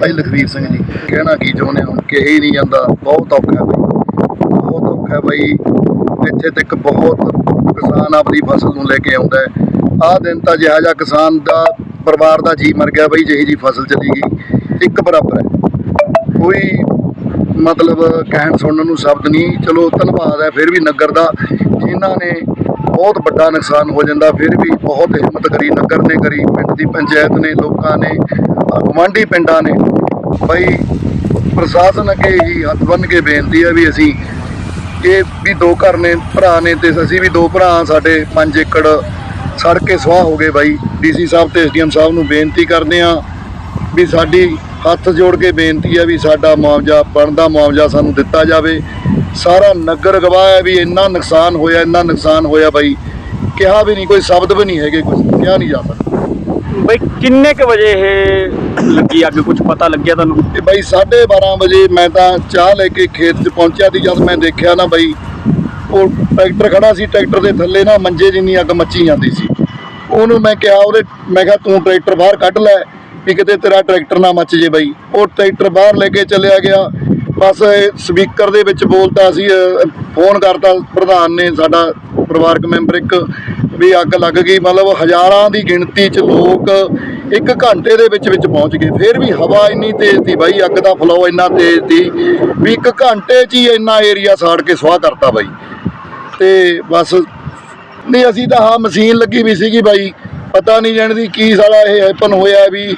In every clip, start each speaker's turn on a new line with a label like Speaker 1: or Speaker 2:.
Speaker 1: ਭਾਈ ਲਖਵੀਰ ਸਿੰਘ ਜੀ, ਕਹਿਣਾ ਕੀ ਚਾਹੁੰਦੇ ਹੋ? ਕਿ ਹੀ ਨਹੀਂ ਜਾਂਦਾ, ਬਹੁਤ ਔਖਾ ਹੈ ਬਾਈ। ਬਹੁਤ ਔਖਾ ਹੈ ਬਾਈ। ਇੱਥੇ ਤੱਕ ਬਹੁਤ ਕਿਸਾਨ ਆਪਣੀ ਫਸਲ ਨੂੰ ਲੈ ਕੇ ਆਉਂਦਾ ਹੈ। ਆਹ ਦਿਨ ਤਾਂ ਜਿਹਾ ਜਿਹਾ ਕਿਸਾਨ ਦਾ ਪਰਿਵਾਰ ਦਾ ਜੀ ਮਰ ਗਿਆ ਬਾਈ, ਜਿਹੀ ਜੀ ਫਸਲ ਚਲੀ ਗਈ। ਇੱਕ ਬਰਾਬਰ ਹੈ। ਕੋਈ ਮਤਲਬ ਕਹਿਣ ਸੁਣਨ ਨੂੰ ਸ਼ਬਦ ਨਹੀਂ। ਚਲੋ, ਧੰਨਵਾਦ ਹੈ, ਫਿਰ ਵੀ ਨਗਰ ਦਾ। ਜਿਨ੍ਹਾਂ ਨੇ ਬਹੁਤ ਵੱਡਾ ਨੁਕਸਾਨ ਹੋ ਜਾਂਦਾ ਫਿਰ ਵੀ ਬਹੁਤ ਹਿੰਮਤ ਕਰੀ ਨਗਰ ਨੇ ਕਰੀ ਪਿੰਡ ਦੀ ਪੰਚਾਇਤ ਨੇ ਲੋਕਾਂ ਨੇ ਆਹ ਗੁਆਂਢੀ ਪਿੰਡਾਂ ਨੇ। ਬਈ ਪ੍ਰਸ਼ਾਸਨ ਅੱਗੇ ਹੀ ਹੱਥ ਬੰਨ੍ਹ ਕੇ ਬੇਨਤੀ ਹੈ ਵੀ ਅਸੀਂ ਇਹ ਵੀ ਦੋ ਘਰ ਨੇ ਭਰਾ ਨੇ ਤੇ ਅਸੀਂ ਵੀ ਦੋ ਭਰਾ ਹਾਂ, ਸਾਡੇ 5 ਏਕੜ ਸੜ ਕੇ ਸੁਆਹ ਹੋ ਗਏ ਬਾਈ। ਡੀਸੀ ਸਾਹਿਬ ਤੇ ਐਸਡੀਐਮ ਸਾਹਿਬ ਨੂੰ ਬੇਨਤੀ ਕਰਦੇ ਆ ਵੀ ਸਾਡੀ ਹੱਥ ਜੋੜ ਕੇ ਬੇਨਤੀ ਆ ਵੀ ਸਾਡਾ ਮੁਆਵਜ਼ਾ ਬਣਦਾ ਮੁਆਵਜ਼ਾ ਸਾਨੂੰ ਦਿੱਤਾ ਜਾਵੇ। ਸਾਰਾ ਨਗਰ ਗਵਾਹ ਹੈ ਵੀ ਇੰਨਾ ਨੁਕਸਾਨ ਹੋਇਆ ਇੰਨਾ ਨੁਕਸਾਨ ਹੋਇਆ ਬਾਈ। ਕਿਹਾ ਵੀ ਨਹੀਂ ਕੋਈ ਸ਼ਬਦ ਵੀ ਨਹੀਂ ਹੈਗੇ ਕੁਝ ਕਿਹਾ ਨਹੀਂ ਜਾ ਸਕਦਾ।
Speaker 2: ਬਈ ਕਿੰਨੇ ਕ ਵਜੇ ਇਹ ਲੱਗੀ ਅੱਗ? ਕੁਝ ਪਤਾ ਲੱਗਿਆ ਤੁਹਾਨੂੰ?
Speaker 1: ਤੇ ਬਾਈ 12:30 ਵਜੇ ਮੈਂ ਤਾਂ ਚਾਹ ਲੈ ਕੇ ਖੇਤ 'ਚ ਪਹੁੰਚਿਆ ਸੀ ਜਦ ਮੈਂ ਦੇਖਿਆ ਨਾ ਬਾਈ ਉਹ ਟਰੈਕਟਰ ਖੜਾ ਸੀ ਟਰੈਕਟਰ ਦੇ ਥੱਲੇ ਨਾ ਮੰਜੇ ਜਿੰਨੀ ਅੱਗ ਮੱਚੀ ਜਾਂਦੀ ਸੀ। ਉਹਨੂੰ ਮੈਂ ਕਿਹਾ ਉਹਦੇ ਮੈਂ ਕਿਹਾ ਤੂੰ ਟਰੈਕਟਰ ਬਾਹਰ ਕੱਢ ਲੈ ਵੀ ਕਿਤੇ ਤੇਰਾ ਟਰੈਕਟਰ ਨਾ ਮੱਚ ਜੇ ਬਾਈ। ਉਹ ਟਰੈਕਟਰ ਬਾਹਰ ਲੈ ਕੇ ਚੱਲਿਆ ਗਿਆ। ਬਸ ਸਪੀਕਰ ਦੇ ਵਿੱਚ ਬੋਲਤਾ ਸੀ ਫੋਨ ਕਰਤਾ ਪ੍ਰਧਾਨ ਨੇ, ਸਾਡਾ ਪਰਿਵਾਰਕ ਮੈਂਬਰ ਇੱਕ, ਵੀ ਅੱਗ ਲੱਗ ਗਈ, ਮਤਲਬ ਹਜ਼ਾਰਾਂ ਦੀ ਗਿਣਤੀ 'ਚ ਲੋਕ ਇੱਕ ਘੰਟੇ ਦੇ ਵਿੱਚ ਵਿੱਚ ਪਹੁੰਚ ਗਏ। ਫਿਰ ਵੀ ਹਵਾ ਇੰਨੀ ਤੇਜ਼ ਸੀ ਬਾਈ, ਅੱਗ ਦਾ ਫਲੋ ਇੰਨਾ ਤੇਜ਼ ਸੀ ਵੀ ਇੱਕ ਘੰਟੇ 'ਚ ਹੀ ਇੰਨਾ ਏਰੀਆ ਸਾੜ ਕੇ ਸੁਆਹ ਕਰਤਾ ਬਾਈ। ਤੇ ਬਸ, ਨਹੀਂ, ਅਸੀਂ ਤਾਂ ਹਾਂ ਮਸ਼ੀਨ ਲੱਗੀ ਵੀ ਸੀਗੀ ਬਾਈ, ਪਤਾ ਨਹੀਂ ਜਾਣਦੀ ਕੀ ਸਾਲਾ ਇਹ ਹੈਪਨ ਹੋਇਆ ਵੀ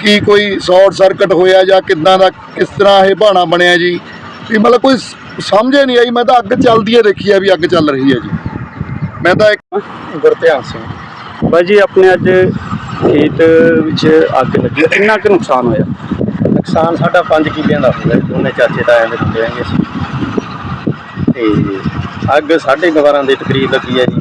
Speaker 1: ਕੀ ਕੋਈ ਸ਼ਾਰਟ ਸਰਕਟ ਹੋਇਆ ਜਾਂ ਕਿੱਦਾਂ ਦਾ ਕਿਸ ਤਰ੍ਹਾਂ ਇਹ ਬਹਾਨਾ ਬਣਿਆ ਜੀ? ਵੀ ਮਤਲਬ ਕੋਈ ਸਮਝ ਹੀ ਨਹੀਂ ਆਈ ਮੈਂ ਤਾਂ ਅੱਗ ਚੱਲਦੀ ਹੈ ਦੇਖੀ ਹੈ ਵੀ ਅੱਗ ਚੱਲ ਰਹੀ ਹੈ ਜੀ। ਮੈਂ ਤਾਂ ਇੱਕ ਗੁਰਧਿਆਨ ਸਿੰਘ।
Speaker 2: ਬਾਈ ਜੀ ਆਪਣੇ ਅੱਜ ਖੇਤ ਵਿੱਚ ਅੱਗ ਲੱਗੀ ਕਿੰਨਾ ਕੁ ਨੁਕਸਾਨ ਹੋਇਆ?
Speaker 3: ਨੁਕਸਾਨ ਸਾਡਾ 5 ਕਿੱਲਿਆਂ ਦਾ ਹੋਇਆ ਜੀ, ਦੋਨੇ ਚਾਚੇ ਤਾਇਆਂ ਦੇ ਹੁੰਦੇ ਆਂਗੇ ਅਸੀਂ ਤੇ ਅੱਗ ਸਾਢੇ ਕੁ ਬਾਰਾਂ ਦੇ ਤਕਰੀਬ ਲੱਗੀ ਹੈ ਜੀ।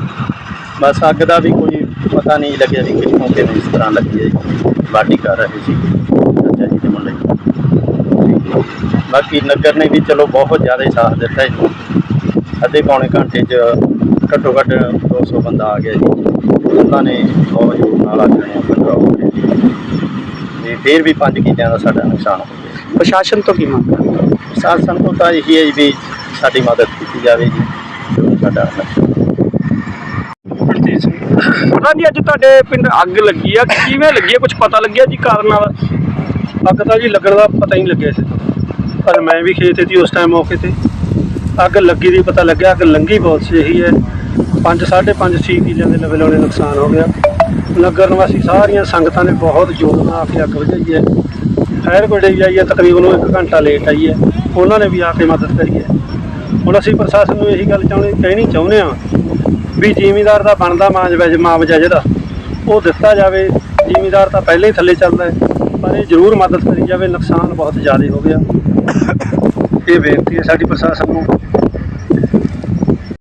Speaker 3: ਬਸ ਅੱਗ ਦਾ ਵੀ ਕੋਈ ਪਤਾ ਨਹੀਂ ਲੱਗਿਆ ਵੀ ਕਿੱਥੋਂ ਕਿਵੇਂ ਇਸ ਤਰ੍ਹਾਂ ਲੱਗੀ ਹੈ ਜੀ। ਬਾਡੀ ਕਰ ਰਹੇ ਸੀ। ਚਾਚਾ ਜੀ ਦੇ ਮੁੰਡੇ ਤੇ ਬਾਕੀ ਨਗਰ ਨੇ ਵੀ ਚਲੋ ਬਹੁਤ ਜ਼ਿਆਦਾ ਸਾਥ ਦਿੱਤਾ ਜੀ। ਅੱਧੇ ਪੌਣੇ ਘੰਟੇ 'ਚ ਘੱਟੋ ਘੱਟ 200 ਬੰਦਾ ਆ ਗਿਆ ਜੀ। ਉਹਨਾਂ ਨੇ ਬਹੁਤ ਜ਼ੋਰ ਨਾਲ ਕੰਟਰੋਲ ਕਰਿਆ ਜੀ। ਤੇ ਫਿਰ ਵੀ 5 ਕਿੱਲਿਆਂ ਦਾ ਸਾਡਾ ਨੁਕਸਾਨ ਹੋ ਗਿਆ
Speaker 2: ਪ੍ਰਸ਼ਾਸਨ ਤੋਂ ਕੀ ਮੰਗ ਕਰਦੇ?
Speaker 3: ਸ਼ਾਸਨ ਤੋਂ ਤਾਂ ਇਹੀ ਹੈ ਜੀ ਵੀ ਸਾਡੀ ਮਦਦ ਕੀਤੀ ਜਾਵੇ ਜੀ ਜੋ। ਸਾਡਾ ਨੁਕਸਾਨ
Speaker 2: ਪਤਾ ਅੱਜ ਤੁਹਾਡੇ ਪਿੰਡ ਅੱਗ ਲੱਗੀ ਆ, ਕਿਵੇਂ ਲੱਗੀ ਆ? ਕੁਝ ਪਤਾ ਲੱਗਿਆ ਜੀ ਕਾਰਨ ਨਾਲ?
Speaker 4: ਅੱਗ ਤਾਂ ਜੀ ਲੱਗਣ ਦਾ ਪਤਾ ਹੀ ਨਹੀਂ ਲੱਗਿਆ ਸੀ ਪਰ ਮੈਂ ਵੀ ਖੇਤ 'ਤੇ ਸੀ ਉਸ ਟਾਈਮ ਮੌਕੇ ਤੇ। ਅੱਗ ਲੱਗੀ ਦੀ ਪਤਾ ਲੱਗਿਆ, ਅੱਗ ਲੰਗੀ ਬਹੁਤ ਸੀ, ਇਹੀ ਹੈ। 5 5.5 6 ਕਿੱਲਿਆਂ ਦੇ ਲਵੇ ਲਾਉਣੇ ਨੁਕਸਾਨ ਹੋ ਗਿਆ। ਨਗਰ ਨਿਵਾਸੀ ਸਾਰੀਆਂ ਸੰਗਤਾਂ ਨੇ ਬਹੁਤ ਜ਼ੋਰ ਨਾਲ ਆ ਕੇ ਅੱਗ ਬੁਝਾਈ ਹੈ। ਫਾਇਰ ਬ੍ਰਿਗੇਡ ਵੀ ਆਈ ਹੈ, ਤਕਰੀਬਨ ਉਹ 1 ਘੰਟਾ ਲੇਟ ਆਈ ਹੈ। ਉਹਨਾਂ ਨੇ ਵੀ ਆ ਕੇ ਮਦਦ ਕਰੀ ਹੈ। ਹੁਣ ਅਸੀਂ ਪ੍ਰਸ਼ਾਸਨ ਨੂੰ ਇਹੀ ਗੱਲ ਚਾਹੁੰਦੇ ਕਹਿਣੀ ਚਾਹੁੰਦੇ ਹਾਂ ਵੀ ਜ਼ਿਮੀਦਾਰ ਦਾ ਬਣਦਾ ਮਾਂਜਵਾ ਮੁਆਵਜ਼ਾ ਜਿਹੜਾ ਉਹ ਦਿੱਤਾ ਜਾਵੇ। ਜ਼ਿਮੀਦਾਰ ਤਾਂ ਪਹਿਲਾਂ ਹੀ ਥੱਲੇ ਚੱਲਦਾ ਹੈ, ਪਰ ਇਹ ਜ਼ਰੂਰ ਮਦਦ ਕਰੀ ਜਾਵੇ, ਨੁਕਸਾਨ ਬਹੁਤ ਜ਼ਿਆਦਾ ਹੋ ਗਿਆ। ਇਹ ਬੇਨਤੀ ਹੈ ਸਾਡੀ ਪ੍ਰਸ਼ਾਸਨ ਨੂੰ।